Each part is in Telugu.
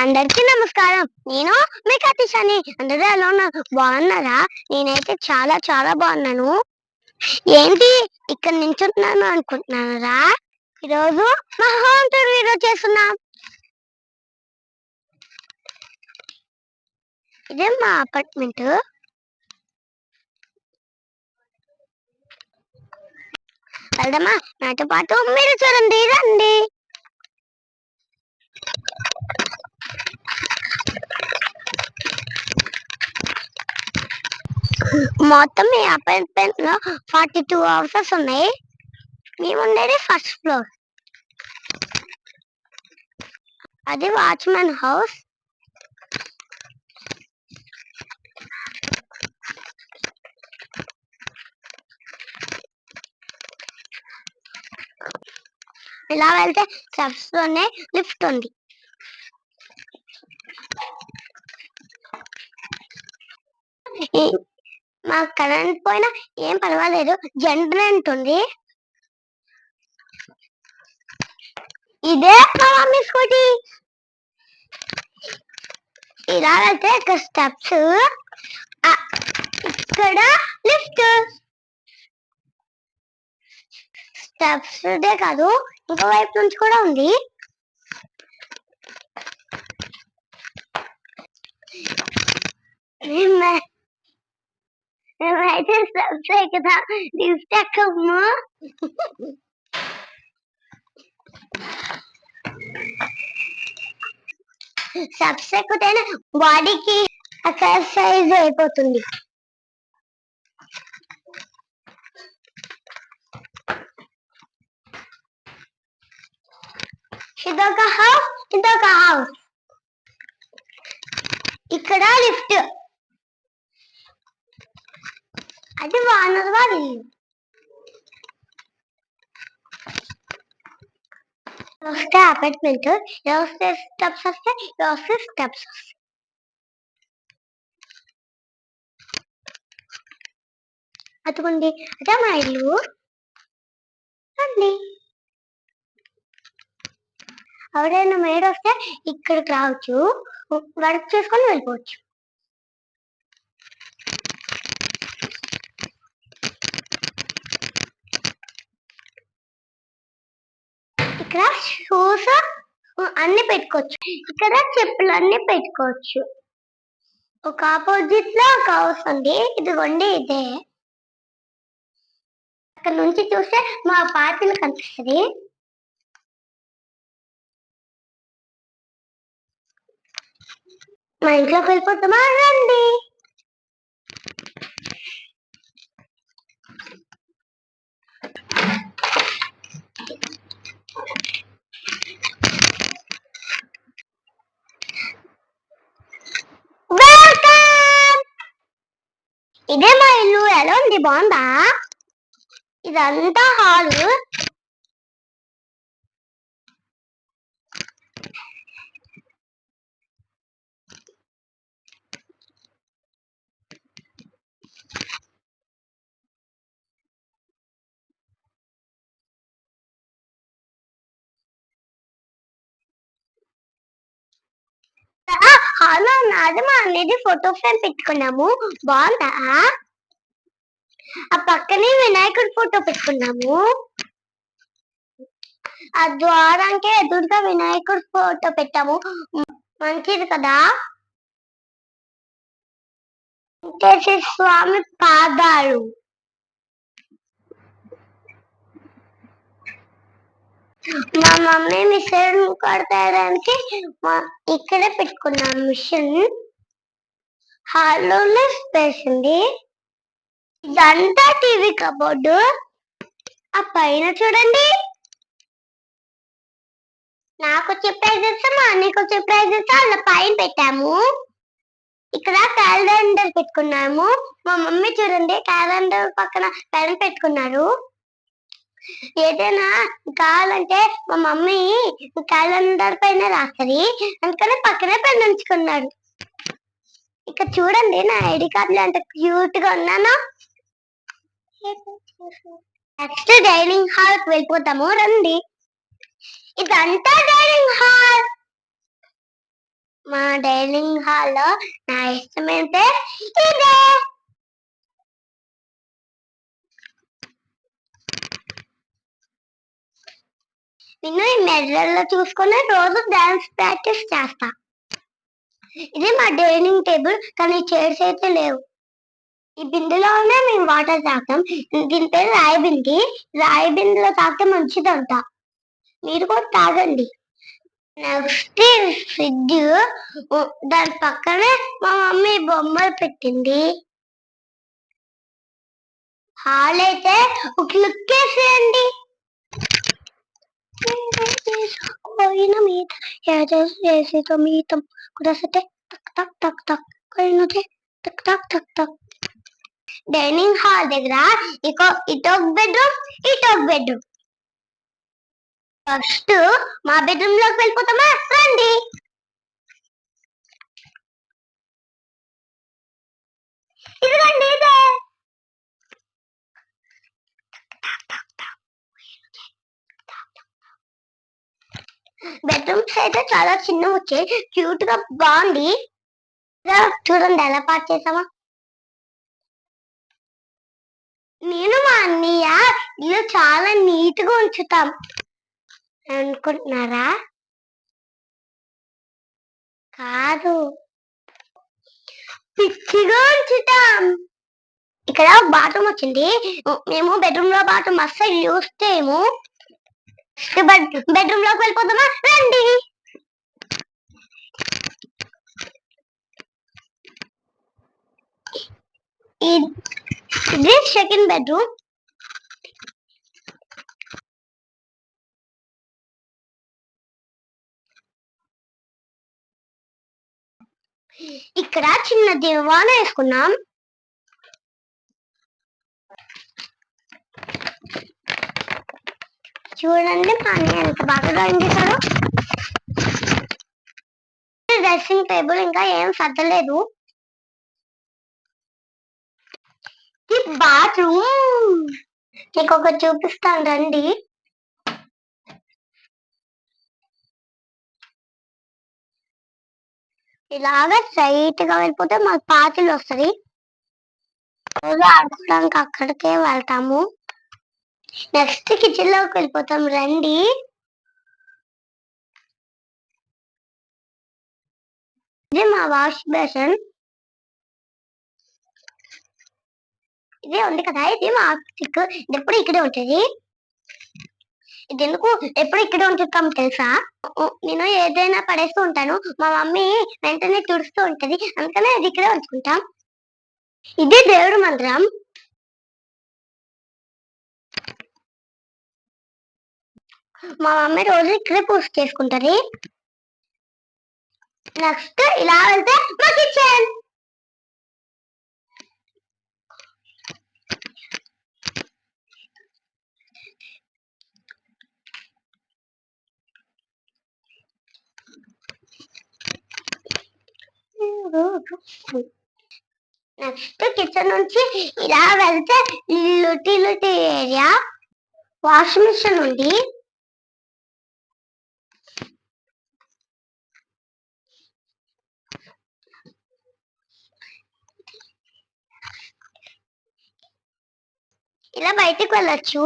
అందరికీ నమస్కారం. నేను మీ కతిషాని అందరూ ఎలా ఉన్నారు? బాగున్నారా? నేనైతే చాలా చాలా బాగున్నాను. ఏంటి? ఇక్కడ నించుంటున్నాను అనుకుంటున్నారా? ఈరోజు మా హోమ్ టూర్ వీడియో చేస్తున్నాం. ఇదే మా అపార్ట్మెంట్. వెళ్దామా? నాతో పాటు మీరు చూడండి రండి. మొత్తం ఈ అపార్ట్మెంట్లో ఫార్టీ టూ హౌసెస్ ఉన్నాయి. మేము ఉండేది ఫస్ట్ ఫ్లోర్. అది వాచ్మెన్ హౌస్. ఇలా వెళ్తే స్టెప్స్లోనే లిఫ్ట్ ఉంది. మాకు మా కరెంట్ పోయినా ఏం పర్వాలేదు. జనరేట్ ఉంది ఇదే మా మమ్మీ స్కూటీ. ఇలా వెళ్తే ఇక్కడ స్టెప్స్ ఇక్కడ లిఫ్ట్. స్టెప్స్ దే కాదు ఇంకో వైపు నుంచి కూడా ఉంది. మేమే- మేమైతే స్టెప్స్ కదా లిఫ్ట్ ఎక్కము స్టెప్స్ ఎక్కుతేనే బాడీకి ఎక్సర్సైజ్ అయిపోతుంది. ఇదొక హౌస్ ఇదొక హౌస్ ఇక్కడ లిఫ్ట్. అది వానర్ వారి. ఇల్లు వస్తే అపార్ట్మెంట్ వస్తే స్టెప్స్ వస్తే వస్తే స్టెప్స్ వస్తాయి అదిగోండి అదే మా ఇల్లు. రండి. ఎవరైనా మేడ వస్తే ఇక్కడికి రావచ్చు వర్క్ చేసుకొని వెళ్ళిపోవచ్చు ఇక్కడ షూస్ అన్ని పెట్టుకోవచ్చు. ఇక్కడ చెప్పులు అన్ని పెట్టుకోవచ్చు. ఒక ఆపోజిట్లో ఒక హౌస్ ఉంది. ఇదిగోండి ఇదే. అక్కడ నుంచి చూస్తే మా పార్టీలు కనిపిస్తుంది. మా ఇంట్లోకి వెళ్ళిపోతామా రండి. ఇదే మా ఇల్లు ఎలా ఉంది బాగుందా ఇదంతా హాలు హలో నాది అనేది ఫోటో ఫ్రేమ్ పెట్టుకున్నాము. బాగుందా? ఆ పక్కనే వినాయకుడి ఫోటో పెట్టుకున్నాము. ఆ ద్వారానికి ఎదురుగా వినాయకుడి ఫోటో పెట్టాము. మంచిది కదా? స్వామి పాదాలు. మా మమ్మీ మిషన్ కొడతాడానికి మా- ఇక్కడే పెట్టుకున్నాం మిషన్ హాల్లో స్పేస్ ఉంది. ఇదంతా టీవీ కబోర్డు. ఆ పైన చూడండి. నాకు వచ్చే ప్రైజెస్ మా అన్నయ్యకి వచ్చే ప్రైజెస్ అలా పైన పెట్టాము. ఇక్కడ క్యాలెండర్ పెట్టుకున్నాము. మా మమ్మీ చూడండి క్యాలెండర్ పక్కన పెన్ పెట్టుకున్నారు. ఏదైనా కావాలంటే మా మమ్మీ క్యాలెండర్ పైన రాస్తుంది అందుకని పక్కనే పెన్ ఉంచుకున్నాడు. ఇక్కడ చూడండి నా ఐడి కార్డులో ఎంత క్యూట్గా ఉన్నానో. నెక్స్ట్ డైనింగ్ హాల్కి వెళ్ళిపోతాము. రండి. ఇదంతా డైనింగ్ హాల్. మా డైనింగ్ హాల్లో నా ఇష్టమైతే ఇదే. నేను ఈ మెజర్లో చూసుకుని రోజు డాన్స్ ప్రాక్టీస్ చేస్తా. ఇది మా డైనింగ్ టేబుల్ కానీ చైర్స్ అయితే లేవు. ఈ బిందులోనే మేము వాటర్ తాగుతాం. దీని పేరు రాయి బింది రాయి బిందులో తాగితే మంచిదంట మీరు కూడా తాగండి. నెక్స్ట్ ఫ్రిడ్జ్ దాని పక్కనే మా మమ్మీ బొమ్మలు పెట్టింది. హాల్ అయితే ఒక లుక్ వేసేయండి. పోయిన మీద చేసేతో మీతం కుదసతే టక్ టక్ టక్ టక్ పోయినదే టక్ టక్ టక్ టక్ డైనింగ్ హాల్ దగ్గర ఇకో ఇటొక బెడ్రూమ్ ఇటొక బెడ్రూమ్ ఫస్ట్ మా బెడ్రూమ్లోకి వెళ్ళిపోతామా? రండి. ఇదిగోండి ఇదే బెడ్రూమ్స్ అయితే చాలా చిన్న వచ్చాయి. క్యూట్గా బాగుంది. రా, చూడండి ఎలా పాటు చేసామా. నేను మా అన్నయ్య ఇల్లు చాలా నీట్గా ఉంచుతాం. అనుకుంటున్నారా? కాదు. పిచ్చిగా ఉంచుతాం. ఇక్కడ బాత్రూమ్ వచ్చింది. మేము బెడ్రూమ్లో బాత్రూమ్ అస్సలు యూస్ చేయము. బెడ్రూమ్లోకి వెళ్ళిపోతామా రండి! ఇది సెకండ్ బెడ్రూమ్ ఇక్కడ చిన్న దివాన వేసుకున్నాం చూడండి పానీ ఎంత బాగా డ్రాయింగ్ చేశాడు డ్రెస్సింగ్ టేబుల్ ఇంకా ఏం సర్దలేదు. బాత్రూమ్ నీకు ఒకటి చూపిస్తాను రండి. ఇలాగా స్ట్రైట్గా వెళ్ళిపోతే మాకు పాతిలు వస్తుంది రోజు ఆడుకోవడానికి అక్కడికే వెళ్తాము. నెక్స్ట్ కిచెన్లోకి వెళ్ళిపోతాం. రండి. ఇది మా వాష్ బేసన్. ఇది ఉంది కదా ఇది మా స్టిక్ ఇది ఎప్పుడు ఇక్కడే ఉంటుంది. ఇది ఎందుకు ఎప్పుడు ఇక్కడే ఉంచుతాం తెలుసా? నేను ఏదైనా పడేస్తూ ఉంటాను. మా మమ్మీ వెంటనే తుడుస్తూ ఉంటది. అందుకనే అది ఇక్కడే ఉంచుకుంటాం. ఇది దేవుడు మందిరం. మా మమ్మీ రోజు ఇక్కడే పూజ చేసుకుంటది. నెక్స్ట్ ఇలా వెళ్తే మా కిచెన్ నెక్స్ట్ కిచెన్ నుంచి ఇలా వెళ్తే లుటి ఏరియా వాషింగ్ మిషన్ ఉంది. ఇలా బయటికి వెళ్ళొచ్చు.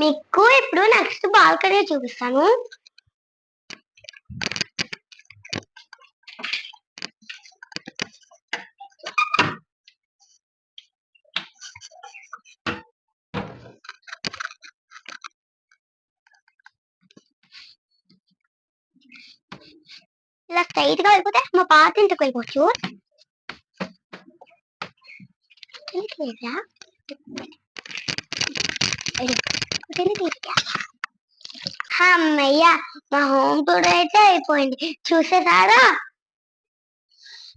మీకు ఇప్పుడు నెక్స్ట్ బాల్కనీ చూపిస్తాను. ఇలా స్ట్రైట్గా వెళ్ళిపోతే మా పాత ఇంటికి వెళ్ళిపోవచ్చు. తెలియట్లేదా? అమ్మయ్య మా హోమ్ టూర్ అయితే అయిపోయింది. చూసేసారా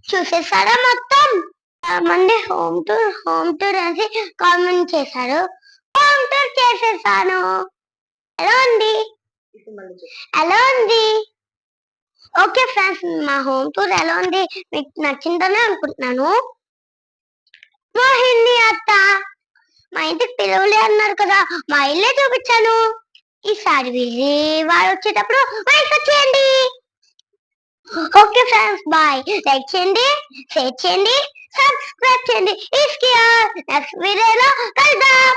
చూసేసారా మొత్తం? మంది హోమ్ టూర్ హోమ్ టూర్ అని కామెంట్ చేశారు. హోమ్ టూర్ చేసేసాను. ఎలా ఉంది ఎలా ఉంది ఓకే ఫ్రెండ్స్ మా హోమ్ టూర్ ఎలా ఉంది? మీకు నచ్చిందనే అనుకుంటున్నాను. మోహిని అత్త. మా ఇంటికి పిలవలే అన్నారు కదా మా ఇల్లే చూపించాను. ఈసారి విజయవాడ వచ్చేటప్పుడు బైక్ వచ్చేయండి. Okay friends bye. లైక్ చేయండి షేర్ చేయండి సబ్స్క్రైబ్ చేయండి. ఇస్కియా నెక్స్ట్ వీడియోలో కలుద్దాం.